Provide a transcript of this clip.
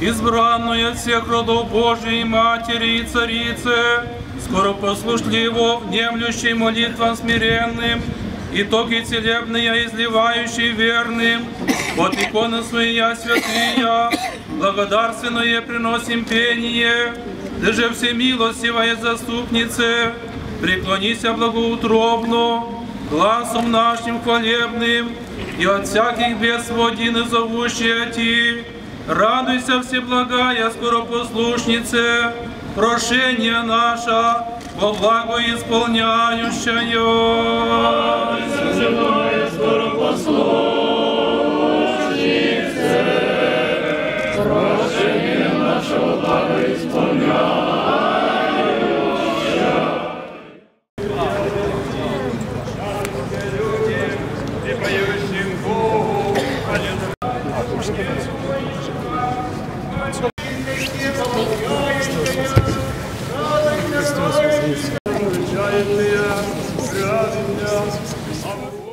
избранную от всех родов Божией Матери и Царице, скоро послушливо внемлющей молитвам смиренным, итоги целебные, изливающие верным, от иконы своя святые, благодарственное приносим пение, ты же всемилостивая заступнице, преклонися благоутробно, глазом нашим хвалебным, и от всяких бед сводины зовущие ти. Радуйся, Всеблагая, скоропослушнице, прошение наша во благо исполняющая. Земное скоропослушнице, прошение нашего блага и поющим Богу. Kinder.